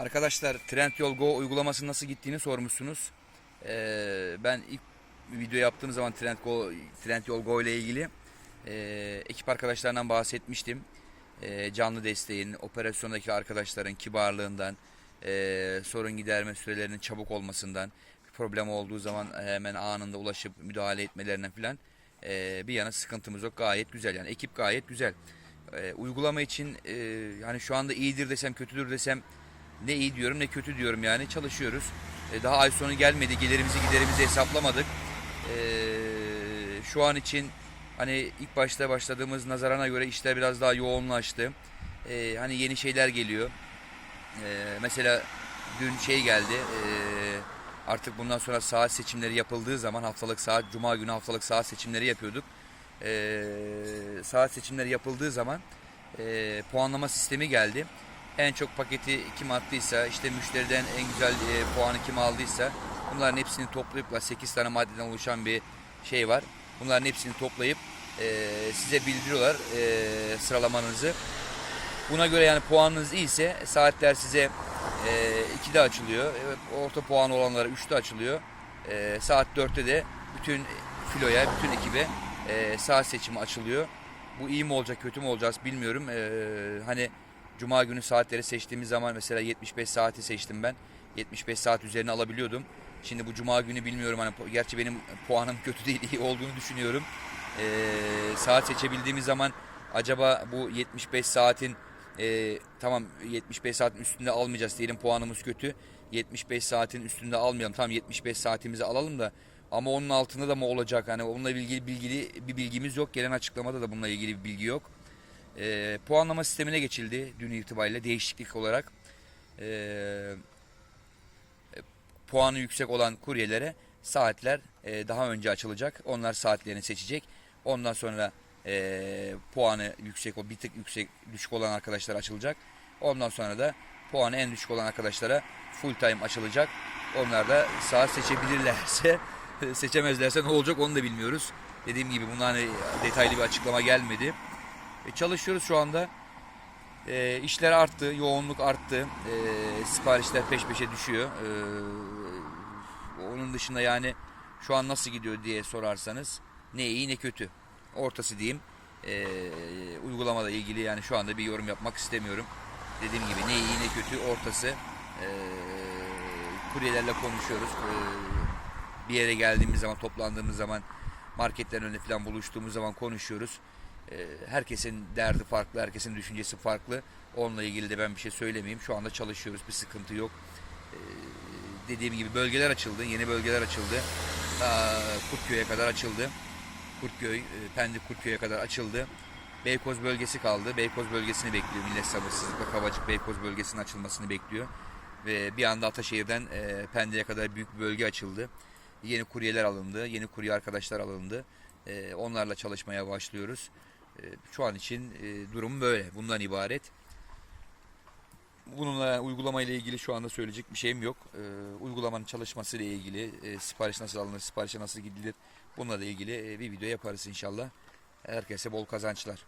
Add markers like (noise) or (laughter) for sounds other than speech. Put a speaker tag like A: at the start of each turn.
A: Arkadaşlar Trendyol Go uygulamasının nasıl gittiğini sormuşsunuz. Ee, ben ilk video yaptığım zaman Trendyol, Trendyol Go ile ilgili e, ekip arkadaşlarından bahsetmiştim. E, canlı desteğin, operasyondaki arkadaşların kibarlığından, e, sorun giderme sürelerinin çabuk olmasından, problem olduğu zaman hemen anında ulaşıp müdahale etmelerinden filan e, bir yana sıkıntımız yok. Gayet güzel yani ekip gayet güzel. E, uygulama için e, hani şu anda iyidir desem kötüdür desem ne iyi diyorum ne kötü diyorum yani çalışıyoruz. E, daha ay sonu gelmedi gelirimizi giderimizi hesaplamadık. E, şu an için hani ilk başta başladığımız nazarana göre işler biraz daha yoğunlaştı. E, hani yeni şeyler geliyor. Mesela dün şey geldi. Artık bundan sonra saat seçimleri yapıldığı zaman haftalık saat cuma günü haftalık saat seçimleri yapıyorduk. E, saat seçimleri yapıldığı zaman e, puanlama sistemi geldi. En çok paketi kim attıysa, işte müşteriden en güzel e, puanı kim aldıysa bunların hepsini toplayıp 8 tane maddeden oluşan bir şey var. Bunların hepsini toplayıp e, size bildiriyorlar e, sıralamanızı. Buna göre yani puanınız iyiyse saatler size e, 2'de açılıyor. Orta puan olanlara 3'te açılıyor. E, saat 4'te de bütün filoya, bütün ekibe e, saat seçimi açılıyor. Bu iyi mi olacak, kötü mü olacağız bilmiyorum. E, hani Cuma günü saatleri seçtiğimiz zaman mesela 75 saati seçtim ben. 75 saat üzerine alabiliyordum. Şimdi bu cuma günü bilmiyorum hani gerçi benim puanım kötü değil (laughs) iyi olduğunu düşünüyorum. Ee, saat seçebildiğimiz zaman acaba bu 75 saatin e, tamam 75 saatin üstünde almayacağız diyelim puanımız kötü. 75 saatin üstünde almayalım. Tamam 75 saatimizi alalım da ama onun altında da mı olacak? Hani onunla ilgili bilgili bir bilgimiz yok. Gelen açıklamada da bununla ilgili bir bilgi yok. E, puanlama sistemine geçildi dün itibariyle değişiklik olarak. E, e, puanı yüksek olan kuryelere saatler e, daha önce açılacak. Onlar saatlerini seçecek. Ondan sonra e, puanı yüksek o bir tık yüksek düşük olan arkadaşlar açılacak. Ondan sonra da puanı en düşük olan arkadaşlara full time açılacak. Onlar da saat seçebilirlerse (laughs) seçemezlerse ne olacak onu da bilmiyoruz. Dediğim gibi bundan hani detaylı bir açıklama gelmedi. E, çalışıyoruz şu anda. E, işler arttı, yoğunluk arttı. E, siparişler peş peşe düşüyor. E, onun dışında yani şu an nasıl gidiyor diye sorarsanız ne iyi ne kötü. Ortası diyeyim. E, uygulamada ilgili yani şu anda bir yorum yapmak istemiyorum. Dediğim gibi ne iyi ne kötü ortası. E, kuryelerle konuşuyoruz. E, bir yere geldiğimiz zaman toplandığımız zaman marketlerin önünde falan buluştuğumuz zaman konuşuyoruz. Ee, herkesin derdi farklı, herkesin düşüncesi farklı. Onunla ilgili de ben bir şey söylemeyeyim. Şu anda çalışıyoruz, bir sıkıntı yok. Ee, dediğim gibi bölgeler açıldı, yeni bölgeler açıldı. Kurtköy'e kadar açıldı. Kurtköy, e, Pendik Kurtköy'e kadar açıldı. Beykoz bölgesi kaldı. Beykoz bölgesini bekliyor. Millet sabırsızlıkla Kavacık Beykoz bölgesinin açılmasını bekliyor. Ve bir anda Ataşehir'den e, Pendik'e kadar büyük bir bölge açıldı. Yeni kuryeler alındı, yeni kurye arkadaşlar alındı. E, onlarla çalışmaya başlıyoruz. E, şu an için e, durum böyle. Bundan ibaret. Bununla uygulama ile ilgili şu anda söyleyecek bir şeyim yok. E, uygulamanın çalışması ile ilgili, e, sipariş nasıl alınır, siparişe nasıl gidilir bununla da ilgili e, bir video yaparız inşallah. Herkese bol kazançlar.